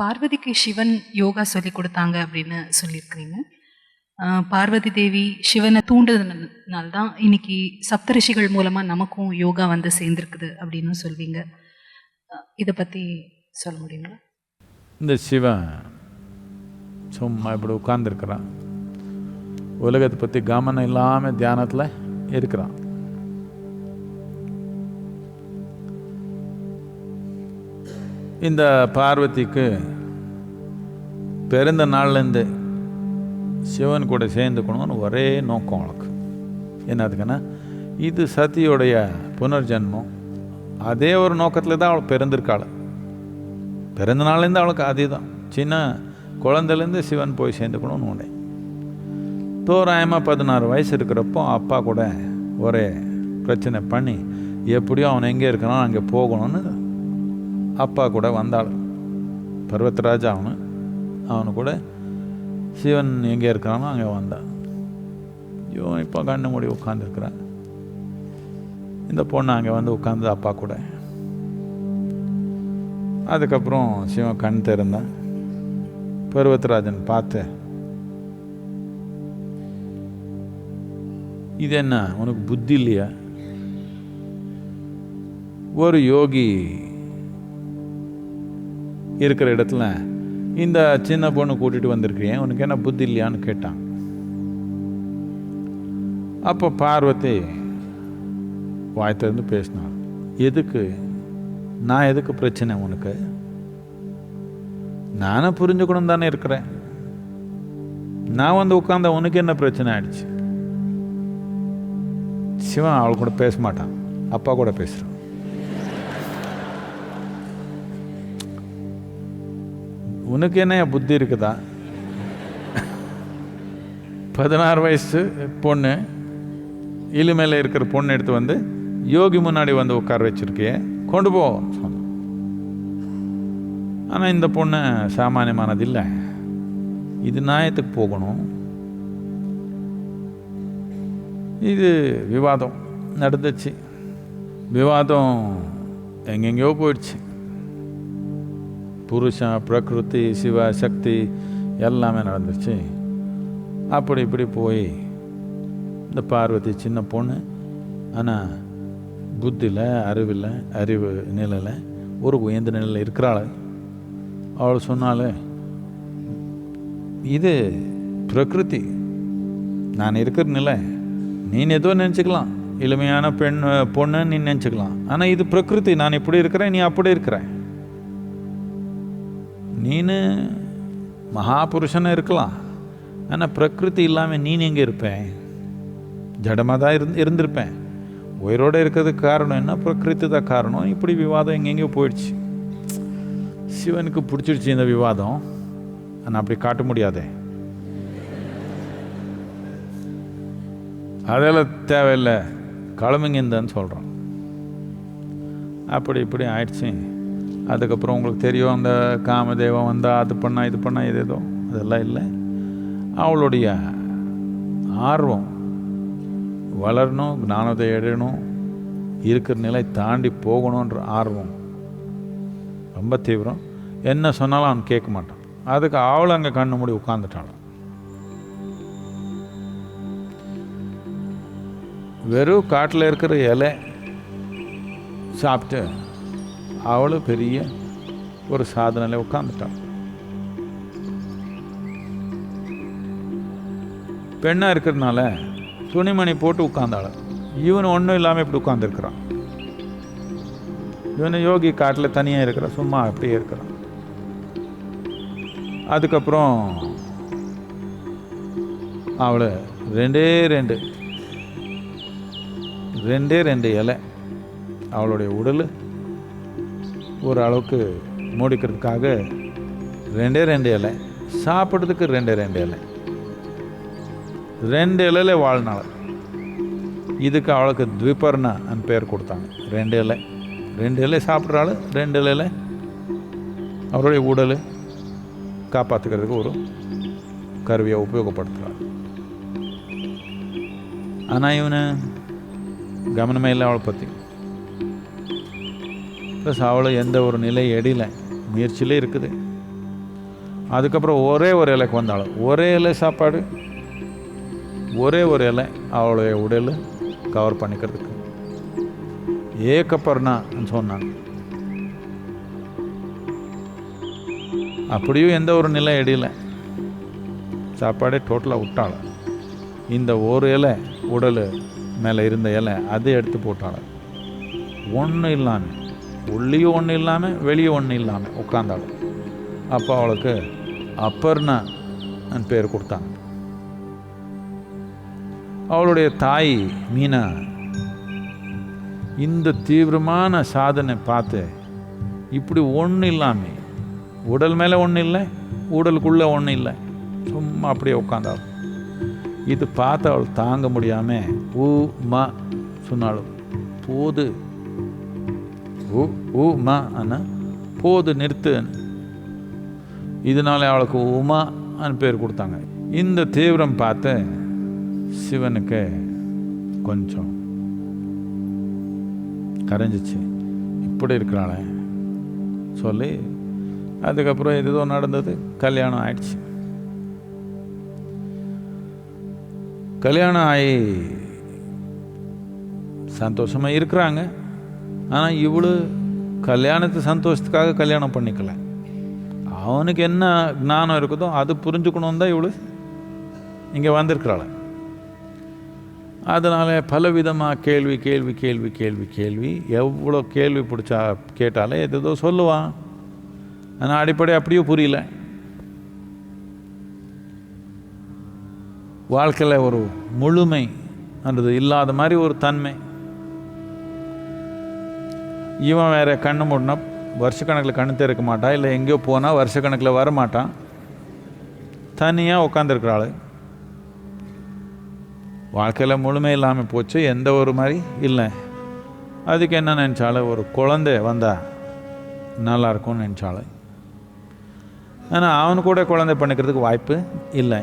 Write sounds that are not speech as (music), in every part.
பார்வதிக்கு சிவன் யோகா சொல்லி கொடுத்தாங்க அப்படின்னு சொல்லியிருக்கிறீங்க. பார்வதி தேவி சிவனை தூண்டுறதுனால தான் இன்னைக்கு சப்தரிஷிகள் மூலமாக நமக்கும் யோகா வந்து சேர்ந்துருக்குது அப்படின்னு சொல்வீங்க. இதை பற்றி சொல்ல முடியுங்களா? இந்த சிவன் சும்மா இப்படி உட்கார்ந்துருக்கிறான். உலகத்தை பற்றி கவனம் இல்லாமல் தியானத்தில் இருக்கிறான். இந்த பார்வதிக்கு பிறந்த நாள்லேருந்து சிவன் கூட சேர்ந்துக்கணும்னு ஒரே நோக்கம் அவளுக்கு. என்னதுக்குன்னா இது சதியோடைய புனர்ஜென்மம். அதே ஒரு நோக்கத்தில் தான் அவள் பிறந்திருக்காள். பிறந்த நாள்லேருந்து அவளுக்கு அதே தான் சின்ன குழந்தைலேருந்து சிவன் போய் சேர்ந்துக்கணும்னு உண்டே. தோராயமாக பதினாறு வயசு இருக்கிறப்போ அப்பா கூட ஒரே பிரச்சனை பண்ணி எப்படியோ அவன் எங்கே இருக்கிறான் அங்கே போகணும்னு அப்பா கூட வந்தாள். பர்வத்ராஜா அவனு. அவனு கூட சிவன் எங்கே இருக்கிறானோ அங்கே வந்தான் இவன் இப்போ கண்ணு மூடி உட்காந்துருக்குறான் இந்த பொண்ணு அங்கே வந்து உட்காந்து அப்பா கூட. அதுக்கப்புறம் சிவன் கண் திறந்தான். பருவத்ராஜன் பார்த்து இது என்ன உனக்கு புத்தி இல்லையா? ஒரு யோகி இருக்கிற இடத்துல இந்த சின்ன பொண்ணு கூட்டிட்டு வந்திருக்கிறேன். உனக்கு என்ன புத்தி இல்லையான்னு கேட்டான். அப்போ பார்வதி வாய்த்திருந்து பேசினான் எதுக்கு? நான் எதுக்கு பிரச்சனை உனக்கு? நானும் புரிஞ்சுக்கணும் தானே இருக்கிறேன். நான் வந்து உட்காந்த உனக்கு என்ன பிரச்சனை ஆயிடுச்சு? சிவன் அவள் கூட பேச மாட்டான். அப்பா கூட பேசுகிறான் உனக்கு என்ன புத்தி இருக்குதா? பதினாறு வயசு பொண்ணு இலுமையில் இருக்கிற பொண்ணு எடுத்து வந்து யோகி முன்னாடி வந்து உட்கார வச்சுருக்கே கொண்டு போ ஆனால் இந்த பொண்ணு சாமானியமானது இல்லை. இது நியாயத்துக்கு போகணும். இது விவாதம் நடந்துச்சு. விவாதம் எங்கெங்கேயோ போயிடுச்சு. புருஷன் பிரகிருதி சிவ சக்தி எல்லாமே நடந்துச்சு அப்படி இப்படி போய் இந்த பார்வதி சின்ன பொண்ணு ஆனால் புத்தியில் அறிவில் அறிவு நிலையில் ஒரு உயர்ந்த நிலையில் இருக்கிறாள். அவள் சொன்னாலே இது பிரகிருதி. நான் இருக்கிற நிலை. நீ ஏதோ நினச்சிக்கலாம். எளிமையான பெண் பொண்ணு நீ நினச்சிக்கலாம். ஆனால் இது பிரகிருதி. நான் இப்படி இருக்கிறேன் நீ அப்படி இருக்கிற. நீனு மகாபுருஷனாக இருக்கலாம். ஆனால் பிரகிருதி இல்லாமல் நீ எங்கே இருப்பேன் ஜடமாக தான் இருந்து இருந்திருப்பேன். உயிரோடு இருக்கிறதுக்கு காரணம் என்ன? பிரகிருதி தான் காரணம். இப்படி விவாதம் எங்கெங்கேயோ போயிடுச்சு. சிவனுக்கு பிடிச்சிருச்சு இந்த விவாதம். ஆனால் அப்படி காட்ட முடியாதே. அதெல்லாம் தேவையில்லை. கிளம்புங்கன்னு சொல்கிறோம் அப்படி இப்படி ஆயிடுச்சு. அதுக்கப்புறம் உங்களுக்கு தெரியும் அந்த காமதேவம் வந்தால் அது பண்ணால் இது பண்ணால் இது ஏதோ. அதெல்லாம் இல்லை. அவளுடைய ஆர்வம் வளரணும் ஞானத்தை எடணும் இருக்கிற நிலை தாண்டி போகணுன்ற ஆர்வம். ரொம்ப தீவிரம். என்ன சொன்னாலும் அவன் கேட்க மாட்டான். அதுக்கு அவளை அங்கே கண்ணு மூடி உட்காந்துட்டாள் வெறும் காட்டில் இருக்கிற இலை சாப்பிட்டு அவளும் பெரிய ஒரு சாதனையில் உட்காந்துட்டான் பெண்ணாக இருக்கிறதுனால துணிமணி போட்டு உட்காந்தாள் இவன் ஒன்றும் இல்லாமல் இப்படி உட்காந்துருக்குறான் இவன் யோகி காட்டில் தனியாக இருக்கிறான் சும்மா அப்படியே இருக்கிறான் அதுக்கப்புறம் அவளை ரெண்டே ரெண்டு ரெண்டே ரெண்டு இலை அவளுடைய உடல் ஒரு அளவுக்கு மூடிக்கிறதுக்காக ரெண்டே ரெண்டு இலை. சாப்பிட்றதுக்கு ரெண்டே ரெண்டு இலை. ரெண்டு இலையில வாழ்நாள். இதுக்கு அவளுக்கு த்விபர்ணான்னு பேர் கொடுத்தாங்க. ரெண்டு இலை. ரெண்டு இலை சாப்பிட்றாள் ரெண்டு இலையில அவருடைய உடல் காப்பாற்றுக்கிறதுக்கு ஒரு கருவியை உபயோகப்படுத்துகிறாள். ஆனால் இவனு கவனமே இல்லை அவளை பற்றி ப்ளஸ் அவளும் எந்த ஒரு நிலை எடையில முயற்சியிலே இருக்குது. அதுக்கப்புறம் ஒரே ஒரு இலைக்கு வந்தாள் ஒரே இலை சாப்பாடு ஒரே ஒரு இலை அவளுடைய உடல் கவர் பண்ணிக்கிறதுக்கு. ஏக்கப்பர்ணான்னு சொன்னாங்க. அப்படியும் எந்த ஒரு நிலை இடையில சாப்பாடே டோட்டலாக விட்டாள். இந்த ஒரு இலை உடல் மேலே இருந்த இலை அதை எடுத்து போட்டாள். ஒன்றும் இல்லாமல் உள்ளேயும் ஒன்றும் இல்லாமல் வெளியே ஒன்றும் இல்லாமல் உட்காந்தாள் அப்போ அவளுக்கு அப்பர்ணா பேர் கொடுத்தாங்க. அவளுடைய தாய் மீனா இந்த தீவிரமான சாதனை பார்த்து இப்படி ஒன்று இல்லாமல் உடல் மேலே ஒன்றும் இல்லை உடலுக்குள்ளே ஒன்றும் இல்லை சும்மா அப்படியே உட்காந்தாள் இது பார்த்து அவள் தாங்க முடியாமல் ஊ ம சொன்னாலும் போது ஊ ஊ மா அண்ணா போது நிறுத்து. இதனால அவளுக்கு உமா பேர் கொடுத்தாங்க. இந்த தீவிரம் பார்த்து சிவனுக்கு கொஞ்சம் கரைஞ்சிச்சு. இப்படி இருக்கிறாளே. சொல்லி அதுக்கப்புறம் ஏதோ நடந்தது. கல்யாணம் ஆயிடுச்சு. கல்யாணம் ஆகி சந்தோஷமாக இருக்கிறாங்க. ஆனால் இவ்வளோ கல்யாணத்து சந்தோஷத்துக்காக கல்யாணம் பண்ணிக்கல. அவனுக்கு என்ன ஞானம் இருக்குதோ அது புரிஞ்சுக்கணும் தான் இவ்வளோ இங்கே வந்திருக்கிறாள். அதனால் பலவிதமாக கேள்வி கேள்வி கேள்வி கேள்வி கேள்வி எவ்வளோ கேள்வி பிடிச்சா கேட்டாலே எதோ சொல்லுவான். ஆனால் அடிப்படை அப்படியே புரியல. வாழ்க்கையில் ஒரு முழுமை என்றது இல்லாத மாதிரி ஒரு தன்மை. இவன் வேறு கண்ணு மூடினா வருஷக்கணக்கில் கண்ணு திறக்க மாட்டான் இல்லை எங்கேயோ போனால் வருஷக்கணக்கில் வரமாட்டான் தனியாக உட்காந்துருக்குறாள் வாழ்க்கையில் முழுமை இல்லாமல் போச்சு எந்த ஒரு மாதிரி இல்லை. அதுக்கு என்ன நினச்சாலும் ஒரு குழந்தை வந்தா நல்லா இருக்கும்னு நினச்சாலும் ஆனால் அவனு கூட குழந்தை பண்ணிக்கிறதுக்கு வாய்ப்பு இல்லை.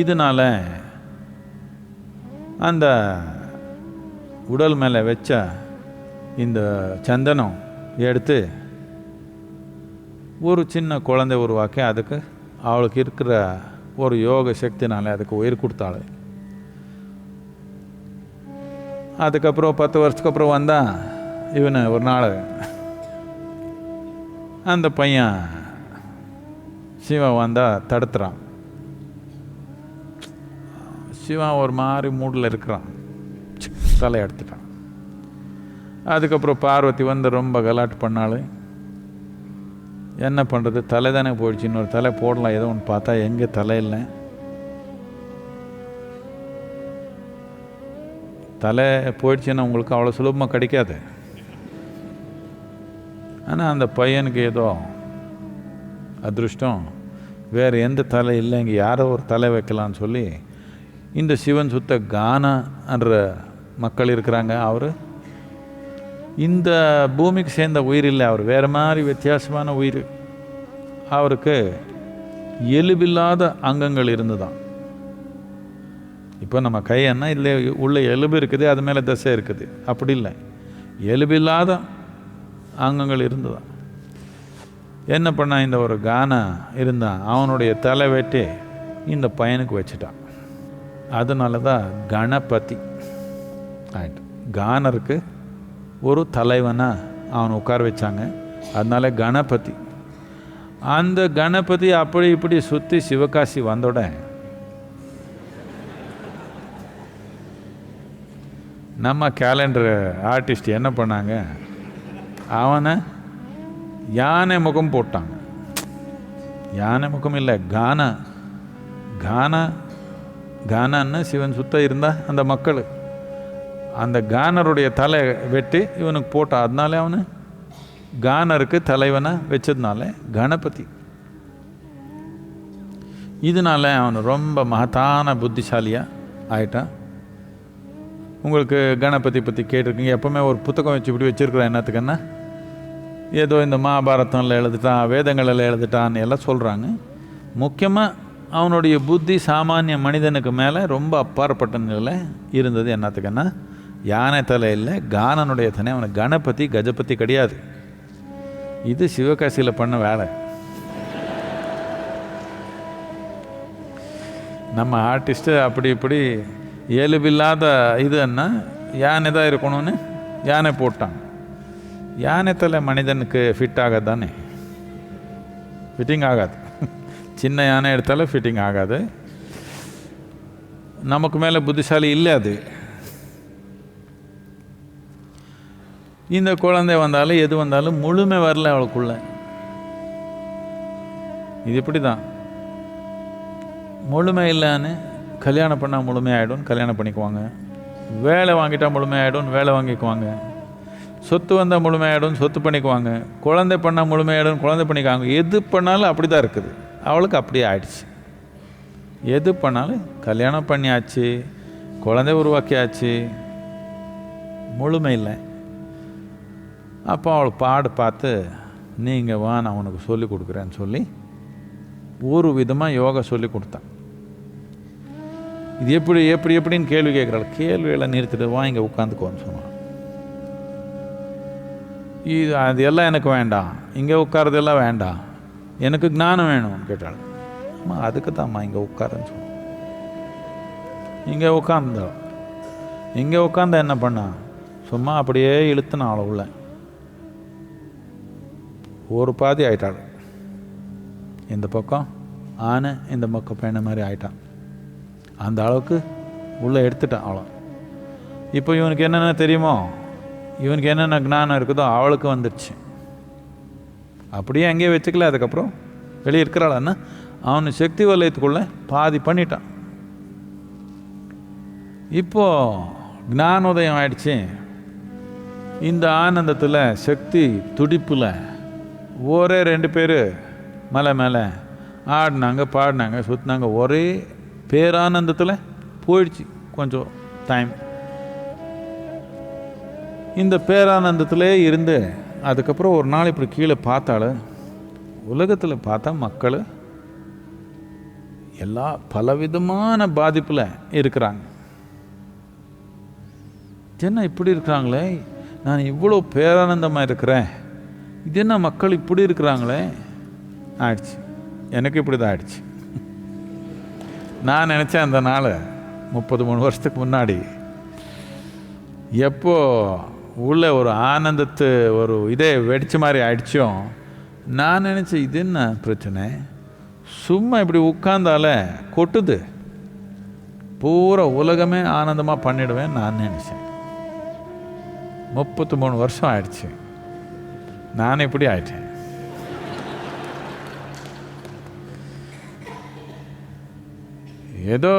இதனால அந்த உடல் மேலே வச்ச இந்த சந்தனம் எடுத்து ஒரு சின்ன குழந்தை உருவாக்கி அதுக்கு அவளுக்கு இருக்கிற ஒரு யோக சக்தினால அதுக்கு உயிர் கொடுத்தாள். அதுக்கப்புறம் பத்து வருஷத்துக்கு அப்புறம் வந்தான் இவனை ஒரு நாள் அந்த பையன் சிவன் வந்தால் தடுத்துறான். சிவன் ஒரு மாதிரி மூடில் இருக்கிறான். தலை எடுத்துட்டான். அதுக்கப்புறம் பார்வதி வந்து ரொம்ப கலாட்டு பண்ணாள். என்ன பண்ணுறது தலை தானே போயிடுச்சு. இன்னொரு தலை போடலாம். ஏதோ ஒன்று பார்த்தா எங்கே தலை இல்லை. தலை போயிடுச்சுன்னா உங்களுக்கு அவ்வளோ சுலபமாக கிடைக்காது. ஆனால் அந்த பையனுக்கு ஏதோ அதிருஷ்டம். வேறு எந்த தலை இல்லை. இங்கே யாரோ ஒரு தலை வைக்கலான்னு சொல்லி இந்த சிவன் சுத்த கானான்ற மக்கள் இருக்கிறாங்க. அவர் இந்த பூமிக்கு சேர்ந்த உயிர் இல்லை. அவர் வேறு மாதிரி வித்தியாசமான உயிர். அவருக்கு எலுபில்லாத அங்கங்கள் இருந்துதான். இப்போ நம்ம கையன்னா இல்லை உள்ள எலும்பு இருக்குது அது மேலே தசை இருக்குது. அப்படி இல்லை. எலுபில்லாத அங்கங்கள் இருந்துதான். என்ன பண்ணா? இந்த ஒரு கானா இருந்தான். அவனுடைய தலை வெட்டி இந்த பையனுக்கு வச்சுட்டான். அதனால தான் கணபதி. ஆயிட்டு கானருக்கு ஒரு தலைவனாக அவனை உட்கார வச்சாங்க. அதனால கணபதி. அந்த கணபதி அப்படி இப்படி சுற்றி சிவகாசி வந்தோட நம்ம கேலண்டர் ஆர்டிஸ்ட் என்ன பண்ணாங்க? அவனை யானை முகம் போட்டாங்க. யானை முகம் இல்லை கானா. கானா கானான்னு சிவன் சுத்த இருந்தா அந்த மக்கள். அந்த கானருடைய தலை வெட்டி இவனுக்கு போட்டான் அதனால அவனு? கானருக்கு தலைவனை வச்சதுனால கணபதி. இதனால அவன் ரொம்ப மகத்தான புத்திசாலியாக ஆயிட்டான். உங்களுக்கு கணபதி பற்றி கேட்டிருக்கீங்க. எப்போவுமே ஒரு புத்தகம் வச்சு இப்படி வச்சுருக்குறேன் என்னத்துக்குன்னா ஏதோ இந்த மகாபாரதத்தில் எழுதிட்டான் வேதங்களில் எழுதிட்டான்னு எல்லாம் சொல்கிறாங்க முக்கியமாக அவனுடைய புத்தி சாமானிய மனிதனுக்கு மேலே ரொம்ப அப்பாற்பட்ட நிலையில் இருந்தது என்னத்துக்குன்னா யானை தலையில் கானனுடைய தலை அவனுக்கு கணபதி கஜபதி கிடையாது. இது சிவகாசியில் பண்ண வேலை. நம்ம ஆர்டிஸ்ட்டு அப்படி இப்படி இயல்பில்லாத இதுன்னா யானை தான் இருக்கணும்னு? யானை போட்டான். யானை தலை மனிதனுக்கு ஃபிட் ஆகாது தானே ஃபிட்டிங் ஆகாது. சின்ன யானை எடுத்தாலும் ஃபிட்டிங் ஆகாது. நமக்கு மேலே புத்திசாலி இல்லை அது. இந்த குழந்தை வந்தாலும் எது வந்தாலும் முழுமை வரல அவளுக்குள்ள. இது இப்படி தான் முழுமை இல்லைன்னு கல்யாணம் பண்ணால் முழுமையாயிடும் கல்யாணம் பண்ணிக்குவாங்க. வேலை வாங்கிட்டால் முழுமையாயிடும் வேலை வாங்கிக்குவாங்க. சொத்து வந்தால் முழுமையாயிடும் சொத்து பண்ணிக்குவாங்க. குழந்தை பண்ணால் முழுமையாயிடும் குழந்தை பண்ணிக்குவாங்க. எது பண்ணாலும் அப்படி தான் இருக்குது. அவளுக்கு அப்படியே ஆயிடுச்சு. எது பண்ணாலும் கல்யாணம் பண்ணியாச்சு குழந்தை உருவாக்கியாச்சு. முழுமை இல்லை. அப்போ அவள் பாடு பார்த்து நீங்கள் வா நான் உனக்கு சொல்லி கொடுக்குறேன்னு சொல்லி ஒரு விதமாக யோகா சொல்லி கொடுத்தான். இது எப்படி எப்படி எப்படின்னு கேள்வி கேட்குறாள். கேள்வியெல்லாம் நிறுத்திட்டு வா இங்கே உட்காந்துக்கோன்னு சொன்னான். இது அது எல்லாம் எனக்கு வேண்டாம். இங்கே உட்காரதெல்லாம் வேண்டாம். எனக்கு ஞானம் வேணும்னு கேட்டாள். அம்மா அதுக்கு தான்மா இங்கே உட்காருன்னு சொன்னான். இங்கே உட்காந்தாள் இங்கே உட்காந்தா என்ன பண்ணா? சும்மா அப்படியே இழுத்துனா அவளை. உள்ள ஒரு பாதி ஆயிட்டாள் இந்த பக்கம் ஆனை இந்த பக்கம் பெண்ணை மாதிரி ஆயிட்டான். அந்த அளவுக்கு உள்ளே எடுத்துட்டான் அவளை. இப்போ இவனுக்கு என்னென்ன தெரியுமோ? இவனுக்கு என்னென்ன ஞானம் இருக்குதோ அவளுக்கு வந்துடுச்சு அப்படியே அங்கேயே வச்சுக்கல அதுக்கப்புறம் வெளியே இருக்கிறாளான்னா அவனு சக்தி வலயத்துக்குள்ளே பாதி பண்ணிட்டான். இப்போ ஞானோதயம் ஆயிடுச்சு. இந்த ஆனந்தத்தில் சக்தி துடிப்பில் ஒரே ரெண்டு பேர். மலை மேலே. ஆடினாங்க பாடினாங்க சுற்றினாங்க ஒரே பேரானந்தத்தில் போயிடுச்சு கொஞ்சம் டைம் இந்த பேரானந்தத்திலே இருந்து அதுக்கப்புறம் ஒரு நாள் இப்படி கீழே பார்த்தாள் உலகத்தில் பார்த்தா மக்கள் எல்லா பலவிதமான பாதிப்பில் இருக்கிறாங்க. என்ன இப்படி இருக்கிறாங்களே? நான் இவ்வளோ பேரானந்தமாக இருக்கிறேன். இது என்ன மக்கள் இப்படி இருக்கிறாங்களே? ஆயிடுச்சு. எனக்கு இப்படி தான் ஆயிடுச்சு. நான் நினச்சேன் அந்த நாள் முப்பது மூணு வருஷத்துக்கு முன்னாடி எப்போ உள்ள ஒரு ஆனந்தத்து ஒரு இதே வெடிச்ச மாதிரி ஆயிடுச்சோ நான் நினச்சேன் இது என்ன பிரச்சனை? சும்மா இப்படி உட்காந்தாலே கொட்டுது. பூரா உலகமே ஆனந்தமாக பண்ணிடுவேன் நான் நினச்சேன். முப்பத்து மூணு வருஷம் ஆயிடுச்சு. நான் இப்படி ஆயிட்டேன் ஏதோ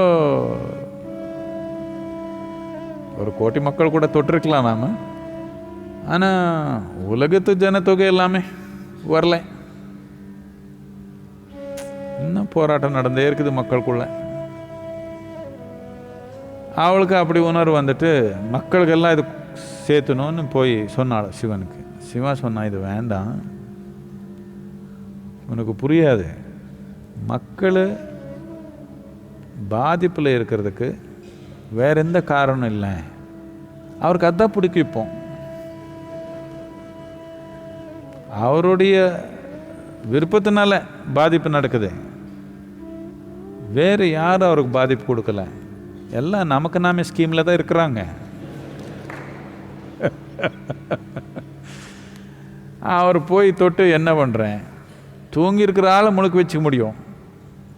ஒரு கோடி மக்கள் கூட தொட்டிருக்கலாம் நாம் ஆனால் உலகத்து ஜனத்தொகை எல்லாமே வரல இன்னும் போராட்டம் நடந்தே இருக்குது மக்களுக்குள்ள அவளுக்கு அப்படி உணர்வு வந்துட்டு மக்களுக்கெல்லாம் இது சேர்த்தணும்னு போய் சொன்னாள் சிவனுக்கு சிவா சொன்னால் இது வேண்டாம். உனக்கு புரியாது. மக்கள் பாதிப்பில் இருக்கிறதுக்கு வேற எந்த காரணம் இல்லை. அவருக்கு அதான் பிடிக்கும் இப்போ. அவருடைய விருப்பத்தினால பாதிப்பு நடக்குது. வேறு யாரும் அவருக்கு பாதிப்பு கொடுக்கல. எல்லாம் நமக்கு நாமே ஸ்கீமில் தான் இருக்கிறாங்க. (laughs) அவர் போய் தொட்டு என்ன பண்ணுறேன் தூங்கியிருக்கிற ஆளை முழுக்க வச்சுக்க முடியும்.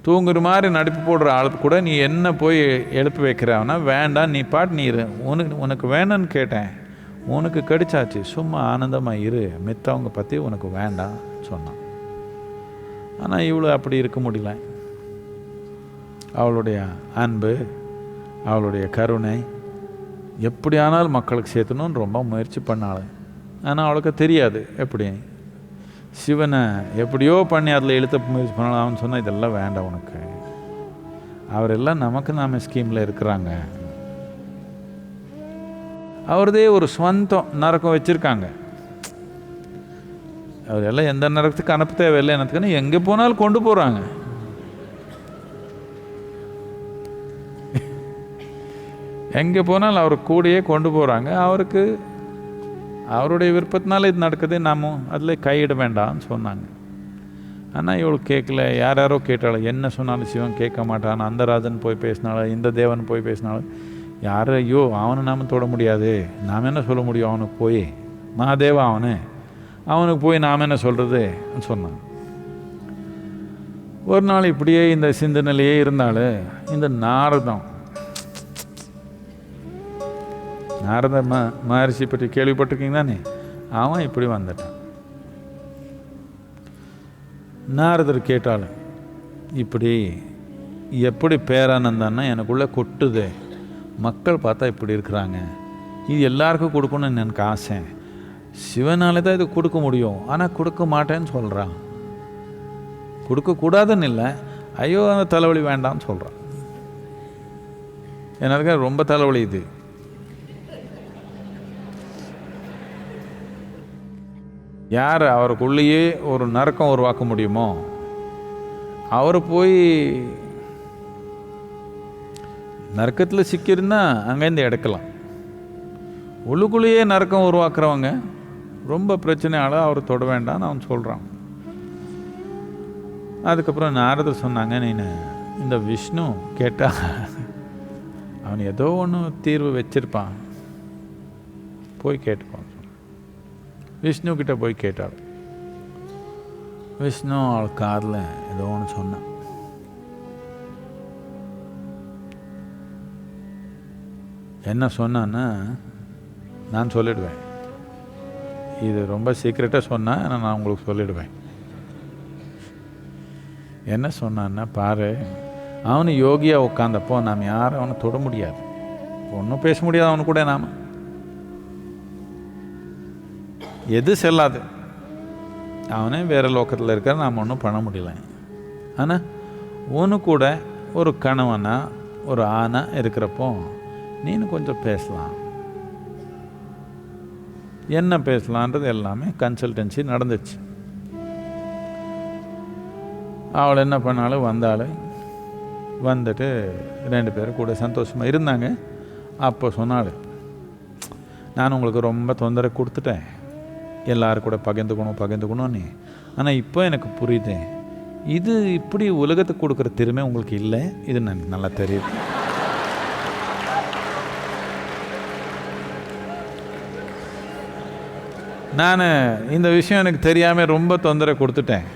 தூங்குற மாதிரி நடிப்பு போடுற ஆளுக்கு கூட நீ என்ன போய் எழுப்பி வைக்கிறவனா வேண்டாம் நீ பாட்டு நீ இரு. உனக்கு உனக்கு வேணும்னு கேட்டேன். உனக்கு கிடைச்சாச்சு. சும்மா ஆனந்தமாக இரு. மித்தவங்க பற்றி உனக்கு வேண்டாம் சொன்னான். ஆனால் இவ்வளோ அப்படி இருக்க முடியல. அவளுடைய அன்பு அவளுடைய கருணை எப்படியானாலும் மக்களுக்கு சேர்த்தணும்னு ரொம்ப முயற்சி பண்ணாள். ஆனால் அவளுக்கு தெரியாது எப்படி. சிவனை எப்படியோ பண்ணி அதில் இழுத்த முயற்சி பண்ணலாம் அவன் சொன்னால் இதெல்லாம் வேண்டாம் உனக்கு. அவரெல்லாம் நமக்கு நாம் ஸ்கீமில் இருக்கிறாங்க. அவரதே ஒரு சொந்தம் நரக்கம் வச்சுருக்காங்க. அவர் எல்லாம் எந்த நரகத்துக்கு அனுப்ப தேவையில்லை எனக்குன்னு எங்கே போனாலும் கொண்டு போகிறாங்க எங்கே போனாலும் அவர் கூடயே கொண்டு போகிறாங்க அவருக்கு அவருடைய விருப்பத்தினால இது நடக்குது நாம் அதில் கையிட வேண்டாம்னு சொன்னாங்க. ஆனால் இவள் கேட்கல யார் யாரோ கேட்டாள் என்ன சொன்னாலும் சிவன் கேட்க மாட்டான் அந்த ராஜன் போய் பேசினாலும் இந்த தேவன் போய் பேசினாலும் யார் ஐயோ அவனை நாம் தொட முடியாது நாம் என்ன சொல்ல முடியும் அவனுக்கு போய்? மகாதேவா அவனு? அவனுக்கு போய் நாம் என்ன சொல்கிறது சொன்னான் ஒரு நாள் இப்படியே இந்த சிந்தனையிலேயே இருந்தால் இந்த நாரதம் நாரத ம மகரிஷி பற்றி கேள்விப்பட்டிருக்கீங்க தானே அவன் இப்படி வந்துட்டான். நாரதர் கேட்டாலும் இப்படி எப்படி பேரானந்தான்னா எனக்குள்ளே கொட்டுது. மக்கள் பார்த்தா இப்படி இருக்கிறாங்க. இது எல்லாருக்கும் கொடுக்கணும்னு எனக்கு ஆசை. சிவனாலே தான் இது கொடுக்க முடியும். ஆனால் கொடுக்க மாட்டேன்னு சொல்கிறான் கொடுக்கக்கூடாதுன்னு இல்லை. ஐயோ அந்த தலைவலி வேண்டாம்னு சொல்கிறான் எனக்கு ரொம்ப தலைவலி இது. யார் அவருக்குள்ளேயே ஒரு நரக்கம் உருவாக்க முடியுமோ? அவர் போய் நரக்கத்தில் சிக்கியிருந்தா அங்கேருந்து எடுக்கலாம். உள்ளுக்குள்ளேயே நரக்கம் உருவாக்குறவங்க ரொம்ப பிரச்சனையால் அவர் தொட வேண்டாம்னு அவன் சொல்கிறான் அதுக்கப்புறம் நாரதர் சொன்னாங்க நீ இந்த விஷ்ணு கேட்டால் அவன் ஏதோ ஒன்று தீர்வு வச்சிருப்பான். போய் கேட்டுப்பான் விஷ்ணு கிட்ட போய் கேட்டாள் விஷ்ணு அவள் காரில் ஏதோ ஒன்று சொன்னான். என்ன சொன்னான்னா நான் சொல்லிடுவேன். இது ரொம்ப சீக்கிரட்டாக சொன்னால் நான் உங்களுக்கு சொல்லிடுவேன். என்ன சொன்னான்னா பாரு அவனு யோகியாக உட்காந்தப்போ நாம் யாரும் அவனை தொட முடியாது. ஒன்றும் பேச முடியாது அவனு கூட நாம். எது செல்லாது. அவனே வேறு லோக்கத்தில் இருக்க நாம் ஒன்றும் பண்ண முடியல. ஆனால் ஒன்று கூட ஒரு கணவனா ஒரு ஆணா இருக்கிறப்போ நீனு கொஞ்சம் பேசலாம். என்ன பேசலான்றது எல்லாமே கன்சல்டன்சி நடந்துச்சு. அவள் என்ன பண்ணாலும் வந்தாலும் வந்துட்டு ரெண்டு பேரும் கூட சந்தோஷமாக இருந்தாங்க. அப்போ சொன்னாள் நான் உங்களுக்கு ரொம்ப தொந்தரவு கொடுத்துட்டேன். எல்லோரும் கூட பகிர்ந்துக்கணும் பகிர்ந்துக்கணும்னு. ஆனால் இப்போ எனக்கு புரியுது. இது இப்படி உலகத்துக்கு கொடுக்குற திறமை உங்களுக்கு இல்லை இது எனக்கு நல்லா தெரியுது. நான் இந்த விஷயம் எனக்கு தெரியாமல் ரொம்ப தொந்தரவு கொடுத்துட்டேன்.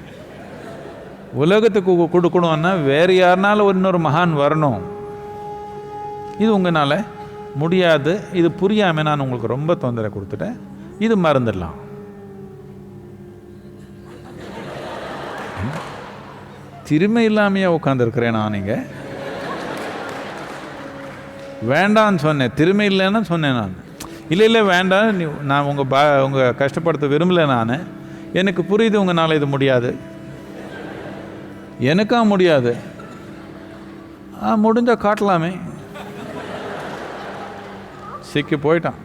உலகத்துக்கு கொடுக்கணும்னா வேறு யாருனாலும் இன்னொரு மகான் வரணும். இது உங்களால் முடியாது. இது புரியாமல் நான் உங்களுக்கு ரொம்ப தொந்தரவு கொடுத்துட்டேன். இது மறந்துடலாம். திறமை இல்லாமையே உட்காந்துருக்கிறேன் நான் இங்கே. வேண்டான்னு சொன்னேன். திறமை இல்லைன்னு சொன்னேன் நான். இல்லை இல்லை வேண்டாம். நீ நான் உங்கள் பா உங்கள் கஷ்டப்படுத்த விரும்பலை நான். எனக்கு புரியுது உங்களால் இது முடியாது. எனக்கா முடியாது. ஆ காட்டலாமே. சிக்கி போயிட்டான்.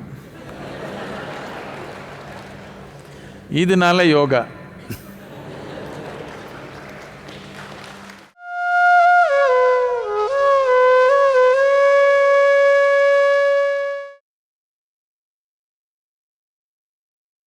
இதனால யோகா.